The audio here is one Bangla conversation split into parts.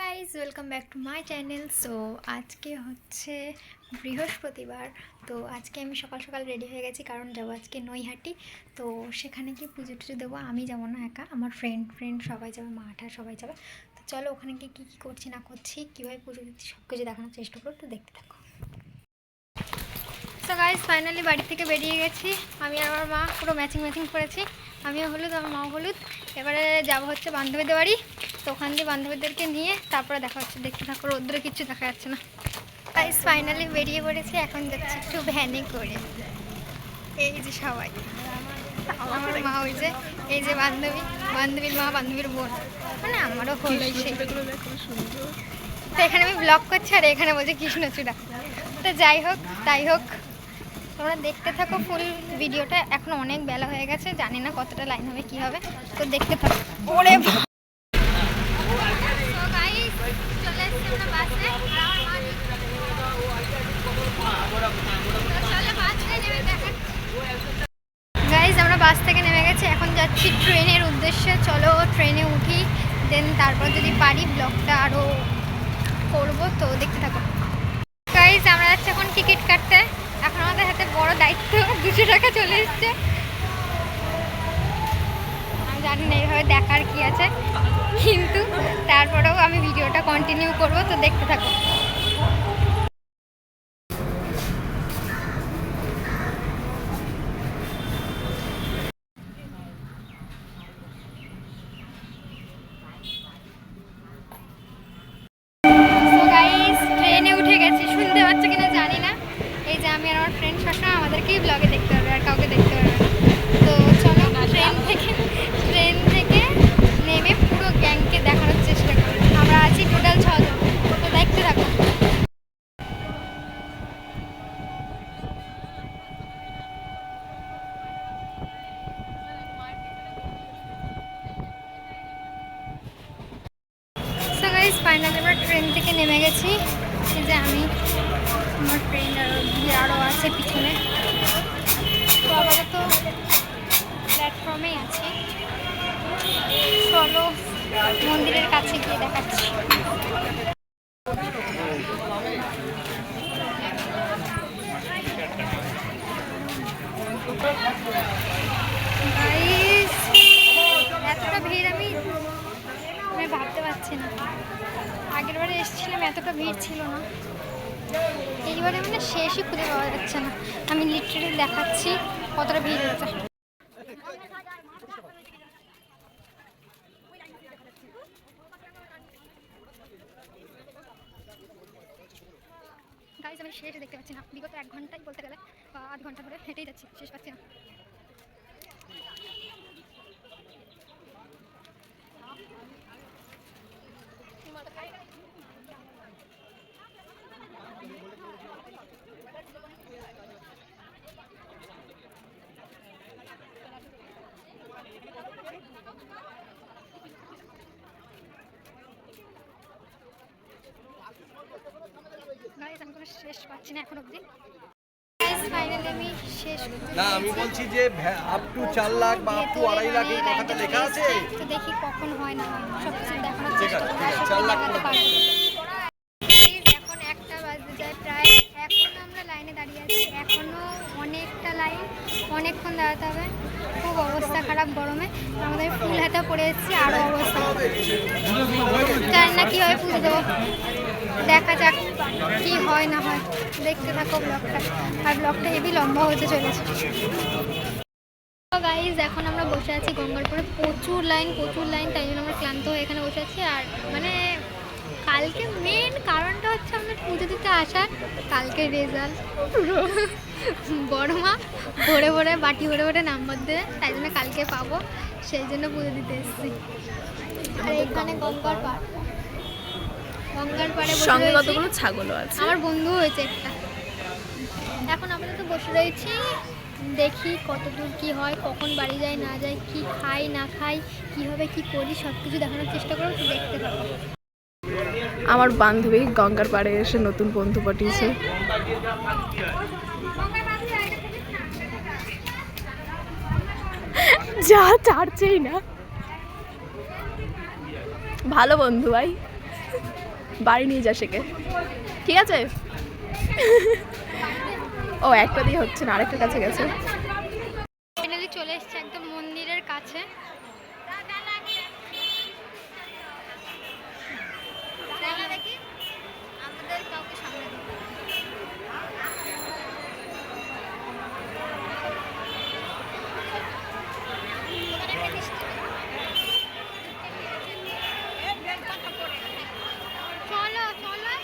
Guys welcome back to my channel so আজকে হচ্ছে বৃহস্পতিবার। তো আজকে আমি সকাল সকাল রেডি হয়ে গেছি, কারণ যাব আজকে নৈহাটি। তো সেখানে গিয়ে পুজো টুজো দেবো। আমি যাব না একা, আমার ফ্রেন্ড ফ্রেন্ড সবাই যাবে, মা ঠা সবাই যাবে। তো চলো ওখানে গিয়ে কী কী করছি, না করছি, কীভাবে পুজো দিচ্ছি সব কিছু দেখানোর চেষ্টা করো তো দেখতে থাকো। তো গাইজ ফাইনালি বাড়ি থেকে বেরিয়ে গেছি। আমি আমার মা পুরো ম্যাচিং ম্যাচিং করেছি। আমিও হলুদ আমার মাও হলুদ। এবারে যাব হচ্ছে বান্ধবীদের বাড়ি। তো ওখান দিয়ে বান্ধবীদেরকে নিয়ে তারপরে দেখা হচ্ছে। দেখতে থাকো রোদ্রে কিচ্ছু দেখা যাচ্ছে না। গাইজ ফাইনালি বেরিয়ে পড়েছি এখন যাচ্ছি একটু ভ্যানে করে। এই যে সবাই। আমার মা ওই যে এই যে বান্ধবী। বান্ধবীর মা বান্ধবীর বোন। মানে আমারও হলো সেই। তো এখানে আমি ব্লগ করছি আর এখানে বলছে কৃষ্ণচূড়া। তো যাই হোক তাই হোক। তোমরা দেখতে থাকো ফুল ভিডিওটা। এখন অনেক বেলা হয়ে গেছে জানি না কতটা লাইন হবে কি হবে তো দেখতে থাকো। ওরে। গাইজ আমরা বাস থেকে নেমে গেছি এখন যাচ্ছি ট্রেনের উদ্দেশ্যে। চলো ট্রেনে উঠি দেন তারপর যদি পারি ব্লগটা আরও করব তো দেখতে থাকো। গাইজ আমরা যাচ্ছি এখন টিকিট কাটতে। এখন আমাদের হাতে বড় দায়িত্ব দুশো টাকা চলে এসছে। আমি জানি না এইভাবে দেখার কি আছে, কিন্তু তারপরেও আমি ভিডিওটা কন্টিনিউ করব, তো দেখতে থাকো। ট্রেনে উঠে গেছি, শুনতে পাচ্ছ কিনা জানি না। আমি আর আমার ফ্রেন্ড সবসময় আমাদেরকেই ব্লগে দেখতে পারবে আর কাউকে দেখতে পারবে। তো চলো ট্রেন থেকে ট্রেন থেকে নেমে পুরো গ্যাংকে দেখানোর চেষ্টা করি। আমরা আছি টোটাল ছজন তো দেখতে থাকো। ফাইনালি আমরা ট্রেন থেকে নেমে গেছি। যে আমি। আমার ফ্রেন্ড আরও আছে পিছনে। তো আপাতত প্ল্যাটফর্মেই আছি। চলো, মন্দিরের কাছে গিয়ে দেখাচ্ছি। এতটা ভিড় আমি আমি ভাবতে পারছি না। আগের বারে এসেছিলাম, এতটা ভিড় ছিল না। এইবারে মানে শেষই খুঁজে পাওয়া যাচ্ছে না। আমি লিটারেলি দেখাচ্ছি কতটা ভিড় হয়েছে। গাইজ আমি শেষ দেখতে পাচ্ছি না। বিগত এক ঘন্টাই বলতে গেলে আধ ঘণ্টা ধরে হেঁটেই যাচ্ছি। শেষ পাচ্ছি না। শেষ পাচ্ছি না এখন অবধি। না আমি বলছি যে আপ টু চার লাখ বা আপ টু আড়াই লাখ এই কথাটা লেখা আছে? তো দেখি কখন হয় না হয়। সব কিছু দেখানোর ঠিক চেষ্টা আছে, করব চার লাখ এখন একটা বাজতে যায় প্রায়। এখন আমরা লাইনে দাঁড়িয়ে আছি। এখনও অনেকটা লাইন অনেকক্ষণ দাঁড়াতে হবে। খুব অবস্থা খারাপ গরমে। আমাদের ফুল হাতা পড়ে এসেছি আরও অবস্থা। জানি না কীভাবে পুজো দেবো। দেখা যাক। কি হয় না হয়, দেখতে থাকো ব্লগটা আর ব্লগটা হেভি লম্বা হতে চলেছে। গাইজ এখন আমরা বসে আছি গঙ্গারপুরে। প্রচুর লাইন প্রচুর লাইন তাই জন্য আমরা ক্লান্ত হয়ে এখানে বসে আছি। আর মানে কালকে মেন কারণটা হচ্ছে আমাদের পুজো দিতে আসার কালকে রেজাল্ট বড় মা ভরে ভরে, বাটি ভরে ভরে নাম্বার দেবে তাই জন্য কালকে পাবো। সেই জন্য পুজো দিতে এসেছি। আর এখানে গঙ্গার পাড়। গঙ্গার পাড়ে সঙ্গে কতগুলো ছাগলও আছে? আমার বন্ধু হয়েছে একটা। এখন আপাতত বসে রয়েছি। দেখি কতদূর কি হয় কখন বাড়ি যায় না যায় কি খাই না খাই কীভাবে কি করি সব কিছু দেখানোর চেষ্টা করব তো দেখতে থাকো। আমার বান্ধবী গঙ্গার পাড়ে এসে নতুন বন্ধু পাঠিয়েছে। যা ছাড়ছেই না। ভালো বন্ধু ভাই। বাড়ি নিয়ে যা শেখে ঠিক আছে? ও একটা দিয়ে হচ্ছে না আরেকটা কাছে গেছে ফাইনালি চলে এসেছে একদম মন্দিরের কাছে আমাদের কাউকে সামনে দিতে হবে। ওখানে একটা মিষ্টি চলো চলো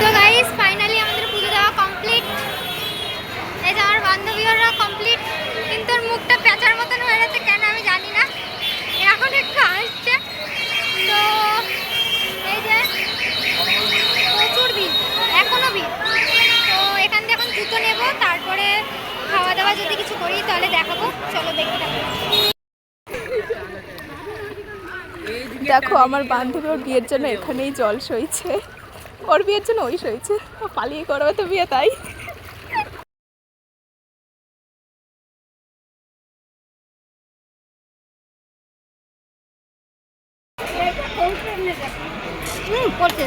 তো গাইস ফাইনালি আমাদের পুজো দেওয়া কমপ্লিট এই যে আমার বান্ধবীরা কমপ্লিট কিন্তু ওর মুখটা পেঁচার মতন হয়ে গেছে কেন আমি জানি না এখন একটু আসছে তো এই যে প্রচুর ভিড় এখনও ভিড় তো এখান থেকে এখন জুতো নেব তারপরে খাওয়া দাওয়া যদি কিছু করি তাহলে দেখাবো। চলো থাকো। দেখো আমার বান্ধবী ওর বিয়ের জন্য এখানেই জল সইছে। ওর বিয়ের জন্য ওই সইছে। পালিয়ে করবে তো বিয়ে তাই। হুম করছে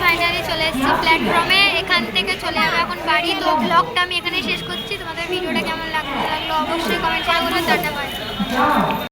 ফাইনালি চলে এসেছি প্ল্যাটফর্মে এখান থেকে চলে যাব এখন বাড়ি, তো ব্লগটা আমি এখানে শেষ করছি। তোমাদের ভিডিওটা কেমন লাগল অবশ্যই কমেন্ট করে বলবেন টাটা